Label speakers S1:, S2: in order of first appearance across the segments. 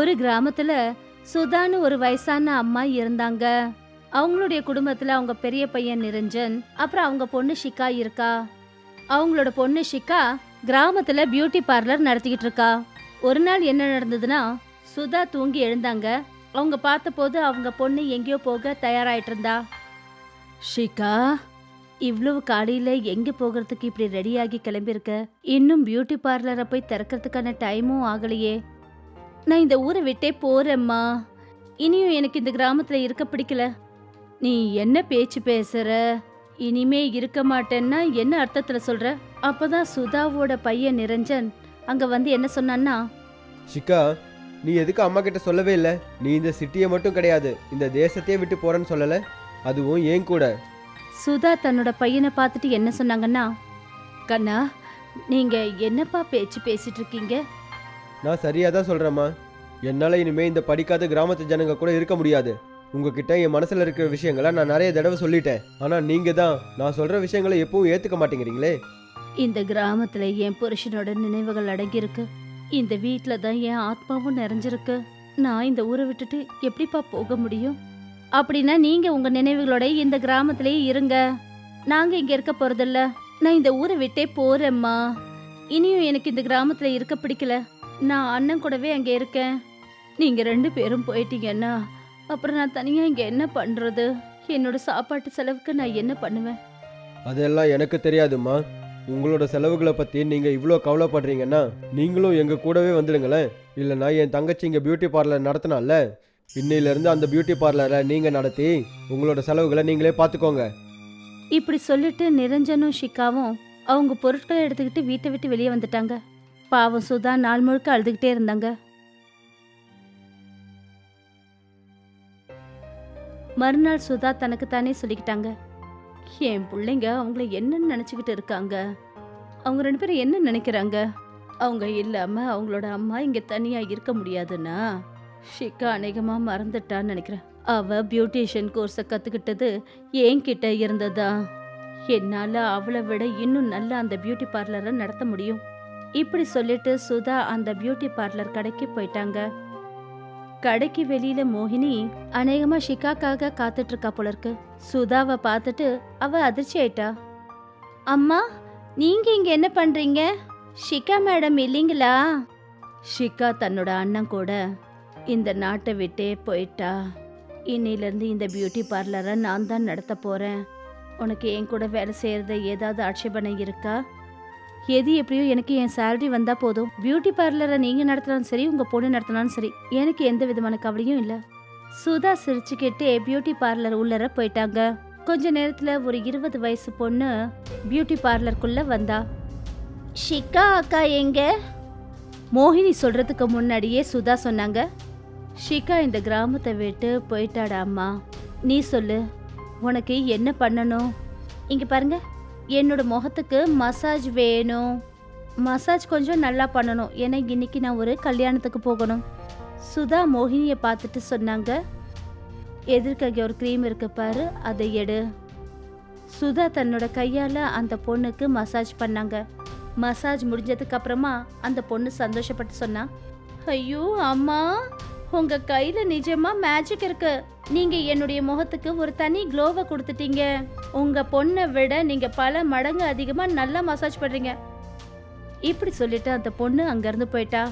S1: ஒரு கிராமத்துல சுதான்னு ஒரு வயசான அம்மா இருந்தாங்க. அவங்களுடைய குடும்பத்துல அவங்க பெரிய பையன் நிரஞ்சன் அப்புறம் அவங்க பொண்ணு ஷிகா இருக்கா. அவங்களோட பொண்ணு ஷிகா கிராமத்துல பியூட்டி பார்லர் நடத்திக்கிட்டு இருக்கா. ஒரு நாள் என்ன நடந்ததுன்னா சுதா தூங்கி எழுந்தாங்க. அவங்க பார்த்தபோது அவங்க பொண்ணு எங்கேயோ போக தயாராயிட்டு இருந்தா. ஷிகா இவ்வளவு காலையில எங்க போகிறதுக்கு இப்படி ரெடியாகி கிளம்பியிருக்க? இன்னும் பியூட்டி பார்லரை போய் திறக்கிறதுக்கான டைமும் ஆகலையே. நான் இந்த ஊரை விட்டே போறேம்மா. இனியும் எனக்கு இந்த கிராமத்துல இருக்க பிடிக்கல. நீ என்ன பேச்சு பேசுற? இனிமே இருக்க மாட்டேன்னா என்ன அர்த்தத்துல சொல்ற? அப்பதான் சுதாவோட பையன் நிரஞ்சன் அங்க வந்து என்ன சொன்னான்னா?
S2: ஷிகா நீ எதுக்கு அம்மா கிட்ட சொல்லவே இல்லை? நீ இந்த சிட்டியை மட்டும் கிடையாது இந்த தேசத்தையே விட்டு போறேன்னு சொல்லல. அதுவும் ஏன் கூட?
S1: சுதா தன்னோட பையனை பார்த்துட்டு என்ன சொன்னாங்கன்னா கண்ணா நீங்க என்னப்பா பேச்சு பேசிட்டு இருக்கீங்க?
S2: நான் சரியாக தான் சொல்கிறேம்மா என்னால் இனிமேல் இந்த படிக்காத கிராமத்து ஜனங்க கூட இருக்க முடியாது. உங்ககிட்ட என் மனசில் இருக்கிற விஷயங்களை நான் நிறைய தடவை சொல்லிட்டேன். ஆனால் நீங்கள் தான் நான் சொல்கிற விஷயங்களை எப்பவும் ஏற்றுக்க மாட்டேங்கிறீங்களே?
S1: இந்த கிராமத்துல என் புருஷனோட நினைவுகள் அடங்கியிருக்கு. இந்த வீட்ல தான் என் ஆத்மாவும் நிறைஞ்சிருக்கு. நான் இந்த ஊரை விட்டுட்டு எப்படிப்பா போக முடியும்? அப்படின்னா நீங்க உங்க நினைவுகளோட இந்த கிராமத்திலேயே இருங்க. நாங்க இங்க இருக்க போறதில்ல. நான் இந்த ஊரை விட்டே போறேம்மா. இனியும் எனக்கு இந்த கிராமத்துல இருக்க பிடிக்கல. நான் அண்ணன் கூடவே அங்க இருக்கேன். நீங்க ரெண்டு பேரும் போயிட்டீங்கன்னா அப்புறம் நான் தனியா இங்க என்ன பண்றது? என்னோட சாப்பாட்டு செலவுக்கு நான் என்ன பண்ணுவேன்?
S2: அதெல்லாம் எனக்கு தெரியாதும்மா. உங்களோட செலவுகளை பற்றி நீங்கள் இவ்வளோ கவலைப்படுறீங்கன்னா நீங்களும் எங்கள் கூடவே வந்துடுங்களேன். இல்லைனா என் தங்கச்சி இங்கே பியூட்டி பார்லர் நடத்தினால இன்னையிலேருந்து அந்த பியூட்டி பார்லரை நீங்கள் நடத்தி உங்களோட செலவுகளை நீங்களே பார்த்துக்கோங்க.
S1: இப்படி சொல்லிட்டு நிரஞ்சனும் ஷிகாவும் அவங்க பொருட்களை எடுத்துக்கிட்டு வீட்டை விட்டு வெளியே வந்துட்டாங்க. பாவம் சுதா நாள் முழுக்க அழுதுகிட்டே இருந்தாங்க. மறுநாள் சுதா தனக்கு தானே சொல்லிக்கிட்டாங்க. என் பிள்ளைங்க அவங்கள என்னன்னு நினச்சிக்கிட்டு இருக்காங்க. அவங்க ரெண்டு பேரும் என்ன நினைக்கிறாங்க? அவங்க இல்லாம அவங்களோட அம்மா இங்க தனியா இருக்க முடியாதுன்னா ஷிகா அநேகமா மறந்துட்டான்னு நினைக்கிறேன். அவ பியூட்டிஷியன் கோர்ஸை கற்றுக்கிட்டது என்கிட்ட இருந்ததா? என்னால் அவளை விட இன்னும் நல்லா அந்த பியூட்டி பார்லரை நடத்த முடியும். இப்படி சொல்லிட்டு சுதா அந்த பியூட்டி பார்லர் கடைக்கு போயிட்டாங்க. கடைக்கு வெளியில மோகினி அநேகமா ஷிகாக்காக காத்துட்டு இருக்கா போல இருக்கு சுதாவை பார்த்துட்டு அவ அதிர்ச்சி ஆயிட்டா. அம்மா நீங்க இங்க என்ன பண்றீங்க? ஷிகா மேடம் இல்லைங்களா? ஷிகா தன்னோட அண்ணன் கூட இந்த நாட்டை விட்டே போயிட்டா. இன்னிலிருந்து இந்த பியூட்டி பார்லரை நான் தான் நடத்த போறேன். உனக்கு என் கூட வேலை செய்யறது ஏதாவது ஆட்சேபனை இருக்கா? எது எப்படியோ எனக்கு என் சேலரி வந்தா போதும். பியூட்டி பார்லரை நீங்க நடத்தினாலும் சரி உங்க பொண்ணு நடத்தினாலும் சரி எனக்கு எந்த விதமான கவலையும் இல்ல. சுதா சிரிச்சுக்கிட்டே பியூட்டி பார்லர் உள்ளர போயிட்டாங்க. கொஞ்ச நேரத்துல ஒரு இருபது வயசு பொண்ணு பியூட்டி பார்லருக்குள்ள வந்தா. ஷிகா அக்கா எங்க? மோகினி சொல்றதுக்கு முன்னாடியே சுதா சொன்னாங்க. ஷிகா இந்த கிராமத்தை விட்டு போயிட்டாடா அம்மா. நீ சொல்லு உனக்கு என்ன பண்ணணும்? இங்க பாருங்க. என்னோட முகத்துக்கு மசாஜ் வேணும். மசாஜ் கொஞ்சம் நல்லா பண்ணணும். ஏன்னா இன்னைக்கு நான் ஒரு கல்யாணத்துக்கு போகணும். சுதா மோகினியை பார்த்துட்டு சொன்னாங்க. எதிர்க்க ஒரு க்ரீம் இருக்கு பாரு அதை எடு. சுதா தன்னோட கையால் அந்த பொண்ணுக்கு மசாஜ் பண்ணாங்க. மசாஜ் முடிஞ்சதுக்கு அப்புறமா அந்த பொண்ணு சந்தோஷப்பட்டு சொன்னா ஐயோ அம்மா உங்க கையில நிஜமா மேஜிக் இருக்கு. நீங்க என்னுடைய முகத்துக்கு ஒரு தனி க்ளோவை கொடுத்துட்டீங்க. உங்க பொண்ணை விட நீங்க பல மடங்கு அதிகமா நல்லா மசாஜ் பண்றீங்க. இப்படி சொல்லிட்டு அந்த பொண்ணு அங்கிருந்து போயிட்டா.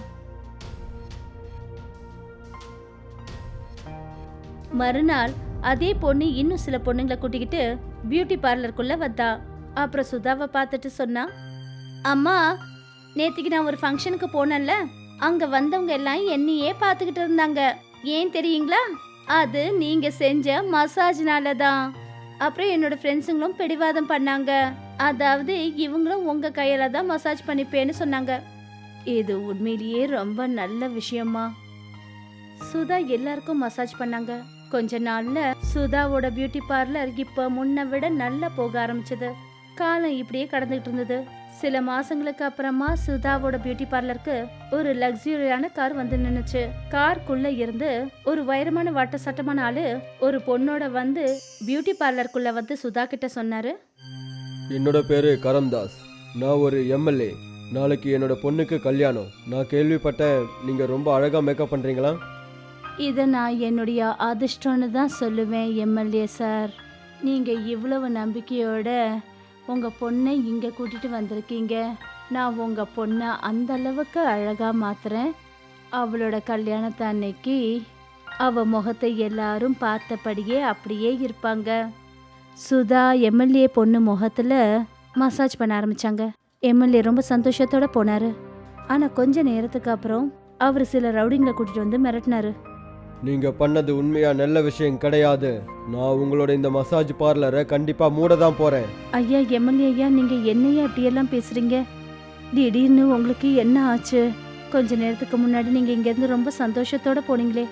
S1: மறுநாள் அதே பொண்ணு இன்னும் சில பொண்ணுங்களை கூட்டிக்கிட்டு பியூட்டி பார்லருக்குள்ள வந்தா. அப்புறம் சுதாவை பார்த்துட்டு சொன்னா அம்மா நேத்திக்கு நான் ஒரு ஃபங்க்ஷனுக்கு போனேன்ல. அங்க வந்தவங்க எல்லாம் என்னையே பார்த்துக்கிட்டு இருந்தாங்க. ஏன் தெரியுங்களா? அது நீங்க செஞ்ச மசாஜ்னால தான் அப்புறம் என்னோட ஃப்ரெண்ட்ஸுங்களும் பிடிவாதம் பண்ணாங்க. அதாவது இவங்களும் உங்க கையில தான் மசாஜ் பண்ணிப்பேன்னு சொன்னாங்க. இது உண்மையிலேயே ரொம்ப நல்ல விஷயமா? சுதா எல்லாருக்கும் மசாஜ் பண்ணாங்க. கொஞ்ச நாள்ல சுதாவோட பியூட்டி பார்லர் இப்ப முன்ன விட நல்லா போக ஆரம்பிச்சது. காலம் இப்படியே கடந்துகிட்டு இருந்தது. சில மாசங்களுக்கு அப்புறமா சுதாவோட பியூட்டி பார்லருக்கு ஒரு லக்ஸுரியான கார் வந்து நின்னுச்சு. கார்க்குள்ள இருந்து ஒரு வைரமான வட்ட சட்டமான ஆளு ஒரு பொண்ணோட வந்து பியூட்டி பார்லருக்குள்ள வந்து சுதா கிட்ட சொன்னாரு.
S2: என்னோட பேர் கரம்தாஸ். நான் ஒரு எம்எல்ஏ நாளைக்கு என்னோட பொண்ணுக்கு கல்யாணம். நான் கேள்விப்பட்டேன் நீங்கள் ரொம்ப அழகாக மேக்கப் பண்ணுறீங்களா
S1: இதை நான் என்னுடைய அதிர்ஷ்டம்னு தான் சொல்லுவேன் எம்எல்ஏ சார் நீங்கள் இவ்வளவு நம்பிக்கையோட உங்கள் பொண்ணை இங்கே கூட்டிகிட்டு வந்திருக்கீங்க. நான் உங்கள் பொண்ணை அந்த அளவுக்கு அழகாக மாத்துறேன். அவளோட கல்யாணத்து அன்னைக்கு அவள் முகத்தை எல்லாரும் பார்த்தபடியே அப்படியே இருப்பாங்க. சுதா எம்எல்ஏ பொண்ணு முகத்தில் மசாஜ் பண்ண ஆரம்பிச்சாங்க. எம்எல்ஏ ரொம்ப சந்தோஷத்தோடு போனார். ஆனால் கொஞ்ச நேரத்துக்கு அப்புறம் அவர் சில ரவுடிங்களை கூட்டிகிட்டு வந்து மிரட்டினாரு.
S2: நீங்கள் பண்ணது உண்மையாக நல்ல விஷயம் கிடையாது. நான் உங்களோட இந்த மசாஜ் பார்லரை கண்டிப்பாக மூட தான் போகிறேன்
S1: ஐயா எம்எல்ஏ ஐயா நீங்க என்னையா இப்படியெல்லாம் பேசுறீங்க? திடீர்னு உங்களுக்கு என்ன ஆச்சு? கொஞ்ச நேரத்துக்கு முன்னாடி நீங்க இங்க இருந்து ரொம்ப சந்தோஷத்தோட போனீங்களே.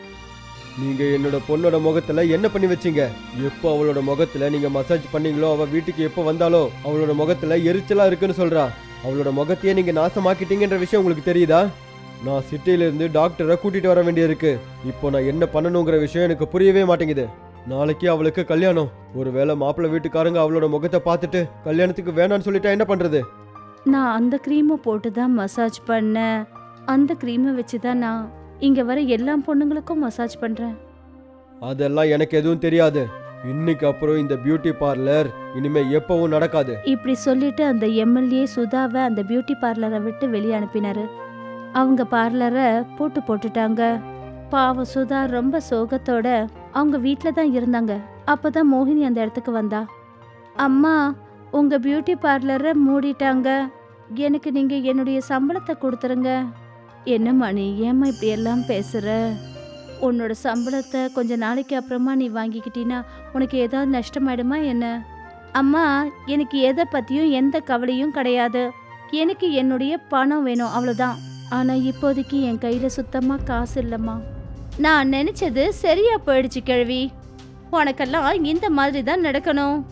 S2: நீங்கள் என்னோட பொண்ணோட முகத்தில் என்ன பண்ணி வச்சீங்க? எப்போ அவளோட முகத்தில் நீங்கள் மசாஜ் பண்ணீங்களோ அவள் வீட்டுக்கு எப்போ வந்தாலோ அவளோட முகத்தில் எரிச்சலாக இருக்குன்னு சொல்கிறா அவளோட முகத்தையே நீங்கள் நாசமாக்கிட்டீங்கன்ற விஷயம் உங்களுக்கு தெரியுதா? நான் சிட்டியிலேருந்து டாக்டரை கூட்டிகிட்டு வர வேண்டியிருக்கு. இப்போ நான் என்ன பண்ணணுங்கிற விஷயம் எனக்கு புரியவே மாட்டேங்குது. நாளைக்கு அவளுக்கு கல்யாணம். ஒருவேளை மாப்பிள்ளை வீட்டுக்காரங்க அவளோட முகத்தை பார்த்துட்டு கல்யாணத்துக்கு வேணான்னு சொல்லிட்டா என்ன பண்ணுறது
S1: நான் அந்த க்ரீமை போட்டு தான் மசாஜ் பண்ணேன். அந்த க்ரீமை வச்சு தான் நான் இங்க வர எல்லா பொண்ணுங்களுக்கும் மசாஜ் பண்றேன்.
S2: அதெல்லாம் எனக்கு எதுவும் தெரியாது. இன்னைக்கு அப்புறம் இந்த பியூட்டி பார்லர் இனிமே எப்பவும் நடக்காது.
S1: இப்படி சொல்லிட்டு அந்த எம்எல்ஏ சுதாவை அந்த பியூட்டி பார்லரை விட்டு வெளியே அனுப்பினாரு. அவங்க பார்லரை பூட்டு போட்டுட்டாங்க. பாவம் சுதா ரொம்ப சோகத்தோட அவங்க வீட்டில் தான் இருந்தாங்க. அப்போதான் மோகினி அந்த இடத்துக்கு வந்தா. அம்மா உங்க பியூட்டி பார்லரை மூடிட்டாங்க. எனக்கு நீங்க என்னுடைய சம்பளத்தை கொடுத்துருங்க. என்னம்மா நீ ஏம்மா இப்படி எல்லாம் பேசுற? உன்னோட சம்பளத்தை கொஞ்ச நாளைக்கு அப்புறமா நீ வாங்கிக்கிட்டீன்னா உனக்கு ஏதாவது நஷ்டமாயிடுமா என்ன? அம்மா எனக்கு எதை பத்தியும் எந்த கவலையும் கிடையாது. எனக்கு என்னுடைய பணம் வேணும் அவ்வளோதான் ஆனால் இப்போதைக்கு என் கையில் சுத்தமாக காசு இல்லைம்மா. நான் நினச்சது சரியா போயிடுச்சு கிழவி. உனக்கெல்லாம் இந்த மாதிரி தான் நடக்கணும்.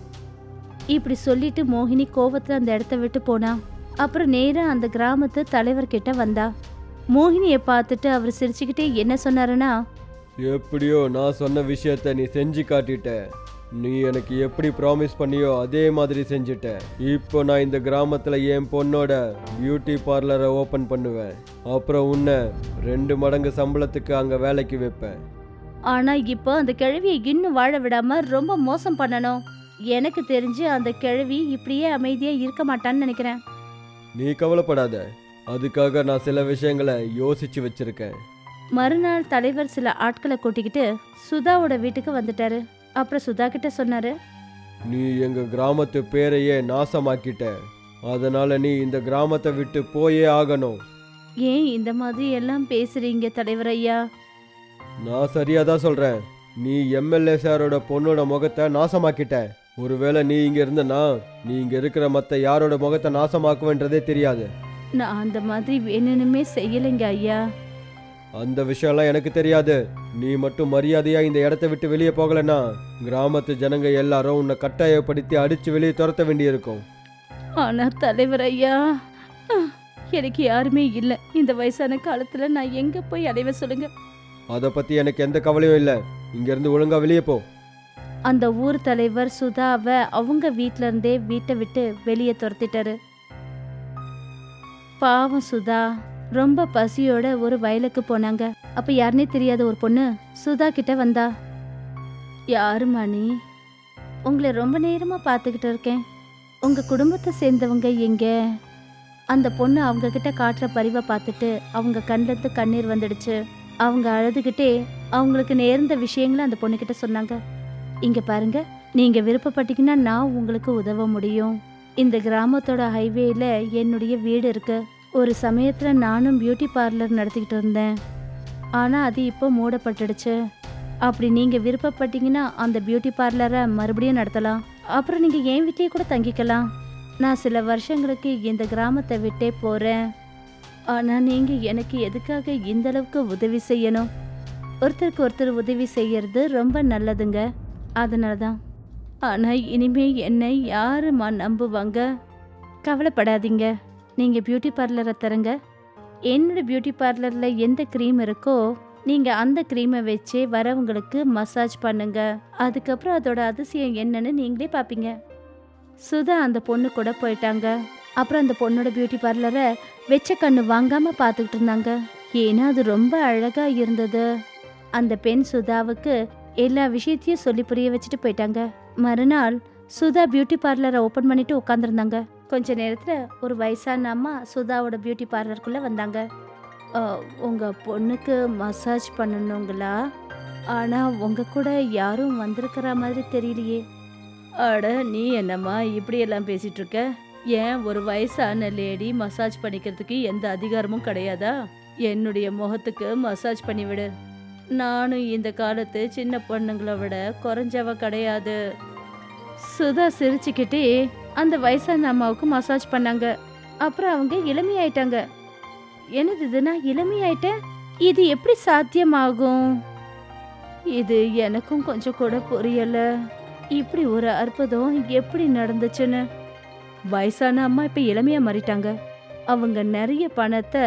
S1: இப்படி சொல்லிட்டு மோகினி கோவத்துல அந்த இடத்த விட்டு போனா. அப்புறம் நேராக அந்த கிராமத்து தலைவர்கிட்ட வந்தா. மோகினியை பார்த்துட்டு அவர் சிரிச்சுக்கிட்டே என்ன சொன்னாருன்னா
S2: எப்படியோ நான் சொன்ன விஷயத்த நீ செஞ்சு காட்டிட்ட. நீ எனக்கு எப்படி ப்ராமிஸ் பண்ணியோ அதே மாதிரி செஞ்சுட்ட. இப்போ நான் இந்த கிராமத்தில் என் பொண்ணோட பியூட்டி பார்லரை ஓப்பன் பண்ணுவேன். அப்புறம் உன்னை ரெண்டு மடங்கு சம்பளத்துக்கு அங்கே வேலைக்கு வைப்பேன்.
S1: ஆனா இப்போ அந்த கிழவியை இன்னும் வாழ விடாம ரொம்ப மோசம் பண்ணணும். எனக்கு தெரிஞ்சு அந்த கிழவி இப்படியே அமைதியா இருக்க மாட்டான்னு நினைக்கிறேன்.
S2: நீ கவலைப்படாத. அதுக்காக நான் சில விஷயங்களை யோசிச்சு வச்சிருக்கேன்.
S1: மறுநாள் தலைவர் சில ஆட்களை கூட்டிக்கிட்டு சுதாவோட வீட்டுக்கு வந்துட்டாரு. அப்புறம் சுதா கிட்ட சொன்னாரு.
S2: நீ எங்க கிராமத்து பேரையே நாசமாக்கிட்ட. அதனால நீ இந்த கிராமத்தை விட்டு போயே ஆகணும்.
S1: ஏன் இந்த மாதிரி எல்லாம் பேசுறீங்க தலைவர் ஐயா?
S2: நான் சரியா தான் சொல்றேன். நீ எம்எல்ஏ சாரோட பொண்ணோட முகத்தை நாசமாக்கிட்ட. ஒருவேளை நீ இங்க இருந்தனா நீ இங்க இருக்கிற மத்த யாரோட முகத்தை நாசமாக்குவேன்றதே தெரியாது.
S1: நான் அந்த மாதிரி வேணும்னுமே செய்யலைங்க ஐயா.
S2: அந்த விஷயம்லாம் எனக்கு தெரியாது. நீ மட்டும் மரியாதையா இந்த இடத்த விட்டு வெளியே போகலன்னா கிராமத்து ஜனங்க எல்லாரும் உன்னை கட்டாயப்படுத்தி அடிச்சு வெளியே துரத்த வேண்டியிருக்கும்.
S1: ஆனா தலைவர் ஐயா எனக்கு யாருமே இல்லை. இந்த வயசான காலத்துல நான் எங்க போய் அடைவ சொல்லுங்க?
S2: அதை பத்தி எனக்கு எந்த கவலையும் இல்லை. இங்க இருந்து ஒழுங்கா வெளியே போ.
S1: அந்த ஊர் தலைவர் சுதாவை அவங்க வீட்ல இருந்தே வீட்டை விட்டு வெளியே துரத்திட்டாரு. பாவம் சுதா. ரொம்ப பசியோட ஒரு வயலுக்கு போனாங்க. அப்ப யாருனே தெரியாத ஒரு பொண்ணு சுதா கிட்ட வந்தா. யாரு மணி? உங்களை ரொம்ப நேரமா பார்த்துக்கிட்டு இருக்கேன். உங்க குடும்பத்தை சேர்ந்தவங்க எங்க? அந்த பொண்ணு அவங்க கிட்ட காட்டுற பரிவை பார்த்துட்டு அவங்க கண்ணிலிருந்து கண்ணீர் வந்துடுச்சு. அவங்க அழுதுகிட்டே அவங்களுக்கு நேர்ந்த விஷயங்களை அந்த பொண்ணுக்கிட்ட சொன்னாங்க. இங்க பாருங்க நீங்க விருப்பப்பட்டீங்கன்னா நான் உங்களுக்கு உதவ முடியும். இந்த கிராமத்தோட ஹைவேல என்னுடைய வீடு இருக்கு. ஒரு சமயத்தில் நானும் பியூட்டி பார்லர் நடத்திக்கிட்டு இருந்தேன். ஆனால் அது இப்போ மூடப்பட்டுடுச்சு. அப்படி நீங்கள் விருப்பப்பட்டீங்கன்னா அந்த பியூட்டி பார்லரை மறுபடியும் நடத்தலாம். அப்புறம் நீங்கள் என் வீட்லயே கூட தங்கிக்கலாம். நான் சில வருஷங்களுக்கு இந்த கிராமத்தை விட்டே போகிறேன் ஆனால் நீங்கள் எனக்கு எதுக்காக இந்த அளவுக்கு உதவி செய்யணும்? ஒருத்தருக்கு ஒருத்தர் உதவி செய்யறது ரொம்ப நல்லதுங்க. அதனால தான் ஆனால் இனிமே என்னை யாருமா நம்புவாங்க? கவலைப்படாதீங்க. நீங்கள் பியூட்டி பார்லரை தருங்க என்னோட பியூட்டி பார்லரில் எந்த க்ரீம் இருக்கோ நீங்கள் அந்த க்ரீமை வச்சே வரவங்களுக்கு மசாஜ் பண்ணுங்க. அதுக்கப்புறம் அதோட அதிசயம் என்னன்னு நீங்களே பார்ப்பீங்க சுதா அந்த பொண்ணு கூட போயிட்டாங்க. அப்புறம் அந்த பொண்ணோட பியூட்டி பார்லரை வெச்ச கண்ணு வாங்காமல் பார்த்துக்கிட்டு இருந்தாங்க. ஏன்னா அது ரொம்ப அழகாக இருந்தது. அந்த பெண் சுதாவுக்கு எல்லா விஷயத்தையும் சொல்லி புரிய வச்சுட்டு போயிட்டாங்க. மறுநாள் சுதா பியூட்டி பார்லரை ஓப்பன் பண்ணிட்டு உட்காந்துருந்தாங்க கொஞ்ச நேரத்துல ஒரு வயசான அம்மா சுதாவோட பியூட்டி பார்லருக்குள்ள வந்தாங்க. "அ, உங்க பொண்ணுக்கு மசாஜ் பண்ணணுங்களா? ஆனா உங்க கூட யாரும் வந்திருக்கிற மாதிரி தெரியலையே. அட நீ என்னம்மா இப்படியெல்லாம் பேசிட்டு இருக்க? ஏன் ஒரு வயசான லேடி மசாஜ் பண்ணிக்கிறதுக்கு எந்த அதிகாரமும் கிடையாதா? என்னுடைய முகத்துக்கு மசாஜ் பண்ணி விடு. நானும் இந்த காலத்து சின்ன பொண்ணுங்களை விட குறைஞ்சவ கிடையாது. சுதா சிரிச்சுக்கிட்டே அந்த வயசான அம்மாவுக்கு மசாஜ் பண்ணாங்க. அப்புறம் அவங்க இளமையாயிட்டாங்க. எனது இது? நான் இளமையாயிட்டேன்? இது எப்படி சாத்தியமாகும்? இது எனக்கும் கொஞ்சம் கூட புரியல. இப்படி ஒரு அற்புதம் எப்படி நடந்துச்சுன்னு. வயசான அம்மா இப்ப இளமையா மாறிட்டாங்க. அவங்க நிறைய பணத்தை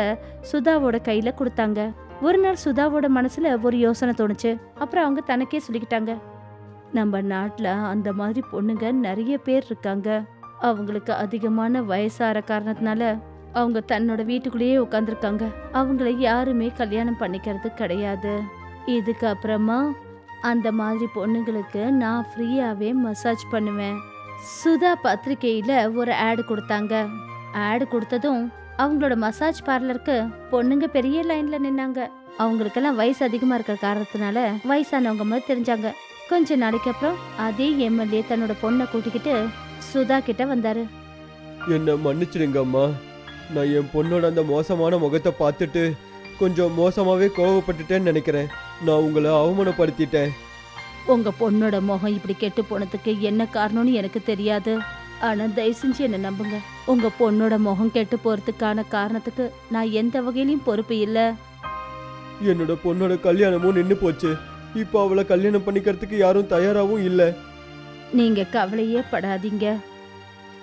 S1: சுதாவோட கையில கொடுத்தாங்க. ஒரு நாள் சுதாவோட மனசுல ஒரு யோசனை தோணுச்சு. அப்புறம் அவங்க தனக்கே சொல்லிக்கிட்டாங்க. நம்ம நாட்டுல அந்த மாதிரி பொண்ணுங்க நிறைய பேர் இருக்காங்க. அவங்களுக்கு அதிகமான வயசார காரணத்தினால அவங்க தன்னோட வீட்டுக்குள்ளேயே உட்காந்துருக்காங்க அவங்கள யாருமே கல்யாணம் பண்ணிக்கிறது கிடையாது. இதுக்கு அப்புறமா அந்த மாதிரி பொண்ணுங்களுக்கு நான் ஃப்ரீயாகவே மசாஜ் பண்ணுவேன். சுதா பத்திரிக்கையில் ஒரு ஆடு கொடுத்தாங்க. ஆடு கொடுத்ததும் அவங்களோட மசாஜ் பார்லருக்கு பொண்ணுங்க பெரிய லைனில் நின்னாங்க. அவங்களுக்கெல்லாம் வயசு அதிகமாக இருக்கிற காரணத்தினால வயசானவங்க மாதிரி தெரிஞ்சாங்க. கொஞ்ச நாளைக்கு அப்புறம் அதே எம்எல்ஏ தன்னோட பொண்ணை கூட்டிக்கிட்டு சுதா கிட்ட வந்தாரு.
S2: என்னை மன்னிச்சிடுங்க அம்மா நான் என் பொண்ணோட அந்த மோசமான முகத்தை பார்த்துட்டு கொஞ்சம் மோசமாகவே கோவப்பட்டுட்டேன்னு நினைக்கிறேன். நான் உங்களை அவமானப்படுத்திட்டேன்.
S1: உங்க பொண்ணோட முகம் இப்படி கெட்டு போனதுக்கு என்ன காரணம்னு எனக்கு தெரியாது. ஆனா தயவு செஞ்சு என்ன நம்புங்க. உங்க பொண்ணோட முகம் கெட்டு போறதுக்கான காரணத்துக்கு நான் எந்த வகையிலயும் பொறுப்பு இல்ல.
S2: என்னோட பொண்ணோட கல்யாணமும் நின்று போச்சு. இப்போ அவளை கல்யாணம் பண்ணிக்கிறதுக்கு யாரும் தயாராகவும் இல்லை.
S1: நீங்க கவலையே படாதீங்க.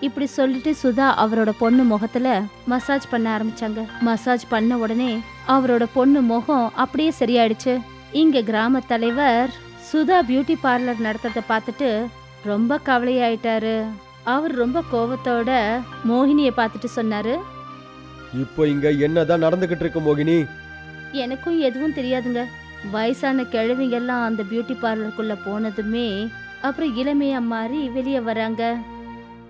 S1: இப்படி சொல்லிட்டு சுதா அவரோட பொண்ணு முகத்துல மசாஜ் பண்ண ஆரம்பிச்சாங்க. மசாஜ் பண்ண உடனே அவரோட பொண்ணு முகம் அப்படியே சரியாயிடுச்சு. இங்க கிராம தலைவர் சுதா பியூட்டி பார்லர் நடத்துறத பார்த்துட்டு ரொம்ப கவலையாயிட்டாரு. அவர் ரொம்ப கோவத்தோட மோகினிய பார்த்துட்டு சொன்னாரு.
S2: இப்போ இங்க என்னதான் நடந்துகிட்டு இருக்கு மோகினி?
S1: எனக்கும் எதுவும் தெரியாதுங்க. வயசான கிழவிங்க எல்லாம் அந்த பியூட்டி பார்லருக்குள்ள போனதுமே அப்புறம் இளமையா மாறி வெளியே வராங்க.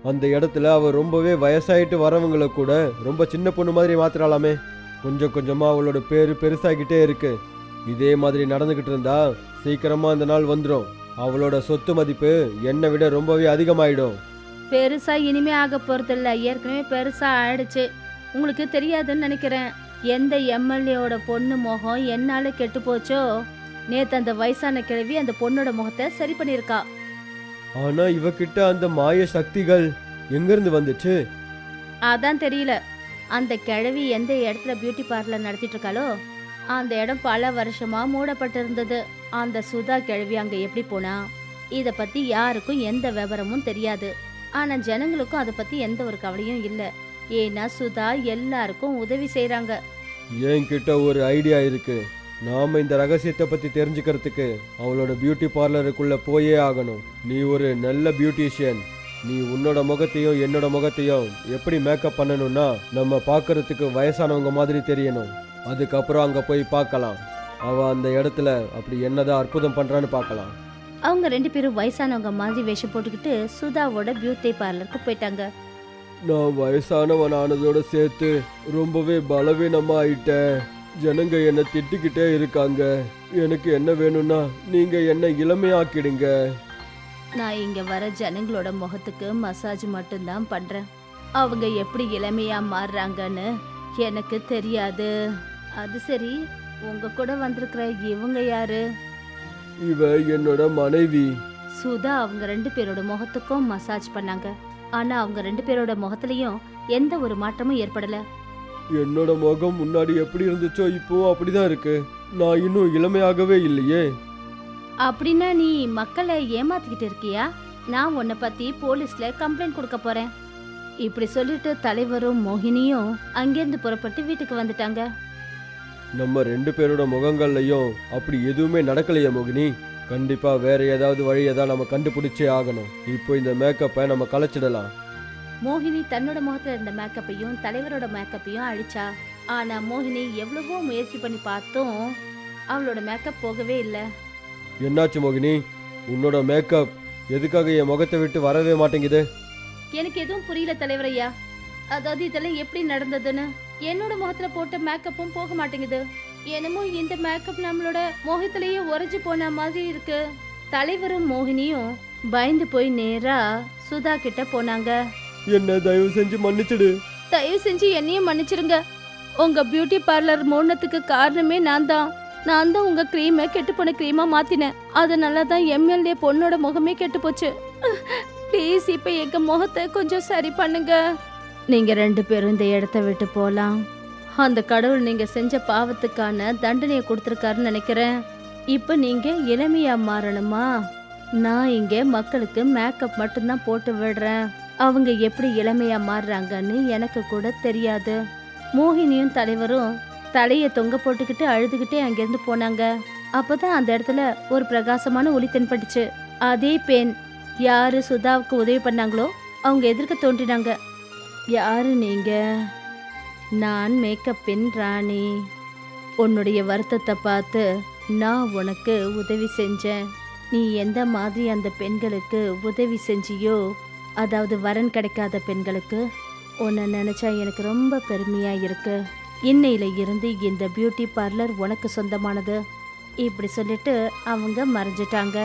S2: அந்த இடத்துல அவ ரொம்பவே வயசாயிட்டு வரவங்கள கூட ரொம்ப சின்ன பொண்ணு மாதிரி மாத்திராலாமே கொஞ்சம் கொஞ்சமா அவளோட பேரு பெருசாகிட்டே இருக்கு. இதே மாதிரி நடந்துகிட்டு இருந்தா சீக்கிரமா அந்த நாள் வந்துடும் அவளோட சொத்து மதிப்பு என்னை விட ரொம்பவே அதிகமாயிடும்.
S1: பெருசா இனிமே ஆக போறதில்ல. ஏற்கனவே பெருசா ஆயிடுச்சு. உங்களுக்கு தெரியாதுன்னு நினைக்கிறேன். எந்த எம்எல்ஏவோட பொண்ணு முகம் என்னால கெட்டு போச்சோ? நேத்து அந்த வயசான கிழவி அந்த பொண்ணோட முகத்தை சரி பண்ணியிருக்கா.
S2: ஆனா இவகிட்ட அந்த மாய சக்திகள் எங்கிருந்து வந்துச்சு?
S1: அதான் தெரியல. அந்த கிழவி எந்த இடத்துல பியூட்டி பார்லர் நடத்திட்டு இருக்காளோ அந்த இடம் பல வருஷமா மூடப்பட்டிருந்தது. அந்த சுதா கிழவி அங்க எப்படி போனா இத பத்தி யாருக்கும் எந்த விவரமும் தெரியாது. ஆனா ஜனங்களுக்கும் அதை பத்தி எந்த ஒரு கவலையும் இல்ல. ஏன்னா சுதா எல்லாருக்கும் உதவி செய்றாங்க.
S2: என்கிட்ட ஒரு ஐடியா இருக்கு. நாம இந்த ரகசியத்தை பத்தி தெரிஞ்சுக்கிறதுக்கு அவளோட பியூட்டி பார்லருக்குள்ள போயே ஆகணும். நீ ஒரு நல்ல பியூட்டிஷியன் நீ உன்னோட முகத்தையும் என்னோட முகத்தையும் எப்படி மேக்கப் பண்ணணும்னா நம்ம பார்க்கறதுக்கு வயசானவங்க மாதிரி தெரியணும். அதுக்கப்புறம் அங்க போய் பார்க்கலாம். அவ அந்த இடத்துல அப்படி என்னதான் அற்புதம் பண்றான்னு பார்க்கலாம்.
S1: அவங்க ரெண்டு பேரும் வயசானவங்க மாதிரி வேஷம் போட்டுக்கிட்டு சுதாவோட பியூட்டி பார்லருக்கு போயிட்டாங்க.
S2: நான் வயசானவன் ஆனதோட சேர்த்து ரொம்பவே பலவீனமா ஆயிட்டேன் ஜனங்க என்னை திட்டிக்கிட்டே இருக்காங்க. எனக்கு என்ன வேணும்னா நீங்க என்ன இளமையாக்கிடுங்க.
S1: நான் இங்க வர ஜனங்களோட முகத்துக்கு மசாஜ் மட்டும்தான் பண்றேன். அவங்க எப்படி இளமையா மாறுறாங்கன்னு எனக்கு தெரியாது. அது சரி உங்க கூட வந்திருக்கிற இவங்க யாரு?
S2: இவ என்னோட மனைவி.
S1: சுதா அவங்க ரெண்டு பேரோட முகத்துக்கும் மசாஜ் பண்ணாங்க. ஆனா அவங்க ரெண்டு பேரோட முகத்துலயும் எந்த ஒரு மாற்றமும் ஏற்படல.
S2: என்னோட முகம் முன்னாடி எப்படி இருந்துச்சோ இப்போ அப்படிதான் இருக்கு. நான் இன்னும் இளமையாகவே இல்லையே.
S1: அப்படின்னா நீ மக்களை ஏமாத்திக்கிட்டு இருக்கியா? நான் உன்னை பத்தி போலீஸ்ல கம்ப்ளைண்ட் கொடுக்க போறேன். இப்படி சொல்லிட்டு தலைவரும் மோகினியும் அங்கேருந்து புறப்பட்டு வீட்டுக்கு வந்துட்டாங்க.
S2: நம்ம ரெண்டு பேரோட முகங்கள்லையும் அப்படி எதுவுமே நடக்கலையே மோகினி. கண்டிப்பா வேற ஏதாவது வழியை தான் நம்ம கண்டுபிடிச்சே ஆகணும். இப்போ இந்த மேக்கப்பை நம்ம கலைச்சிடலாம்.
S1: மோகினி தன்னோட முகத்துல இருந்த மேக்கப்பையும் தலைவரோட மேக்கப்பையும் அழிச்சா ஆனா மோகினி எவ்வளவோ முயற்சி பண்ணி பார்த்தும் அவளோட மேக்கப் போகவே இல்லை.
S2: என்னாச்சு மோகினி? உன்னோட மேக்கப் எதுக்காக என் முகத்தை விட்டு வரவே மாட்டேங்குது?
S1: எனக்கு எதுவும் புரியல தலைவரையா? அதாவது இதெல்லாம் எப்படி நடந்ததுன்னு? என்னோட முகத்துல போட்ட மேக்கப்பும் போக மாட்டேங்குது. என்னமோ இந்த மேக்கப் நம்மளோட முகத்திலேயே உறைஞ்சு போன மாதிரி இருக்கு. தலைவரும் மோகினியும் பயந்து போய் நேரா சுதா கிட்ட போனாங்க.
S2: என்ன தயவு செஞ்சு மன்னிச்சிடு.
S1: தயவு செஞ்சு என்னையும் மன்னிச்சிருங்க. உங்க பியூட்டி பார்லர் மௌனத்துக்கு காரணமே நான் தான் நான் தான் உங்க க்ரீமை கெட்டு போன கிரீமா மாத்தினேன் அதனால தான் எம்எல்ஏ பொண்ணோட முகமே கெட்டு போச்சு ப்ளீஸ் இப்போ எங்க முகத்தை கொஞ்சம் சரி பண்ணுங்க. நீங்க ரெண்டு பேரும் இந்த இடத்த விட்டு போலாம். அந்த கடவுள் நீங்க செஞ்ச பாவத்துக்கான தண்டனையை கொடுத்துருக்காருன்னு நினைக்கிறேன். இப்போ நீங்க இளமையா மாறணுமா? நான் இங்கே மக்களுக்கு மேக்கப் மட்டும்தான் போட்டு விடுறேன். அவங்க எப்படி இளமையா மாறுறாங்கன்னு எனக்கு கூட தெரியாது. மோகினியும் தலைவரும் தலையை தொங்க போட்டுக்கிட்டு அழுதுகிட்டே அங்கிருந்து போனாங்க. அப்பதான் அந்த இடத்துல ஒரு பிரகாசமான ஒளி தென்பட்டுச்சு. அதே பெண் யாரு சுதாவுக்கு உதவி பண்ணாங்களோ அவங்க எதிர்க்க தோன்றினாங்க. யாரு நீங்க? நான் மேக்கப் பெண் ராணி. உன்னுடைய வருத்தத்தை பார்த்து நான் உனக்கு உதவி செஞ்சேன். நீ எந்த மாதிரி அந்த பெண்களுக்கு உதவி செஞ்சியோ அதாவது வரன் கிடைக்காத பெண்களுக்கு உன்னை நினச்சா எனக்கு ரொம்ப பெருமையாக இருக்கு. இன்னையில இருந்து இந்த பியூட்டி பார்லர் உனக்கு சொந்தமானது. இப்படி சொல்லிட்டு அவங்க மறைஞ்சிட்டாங்க.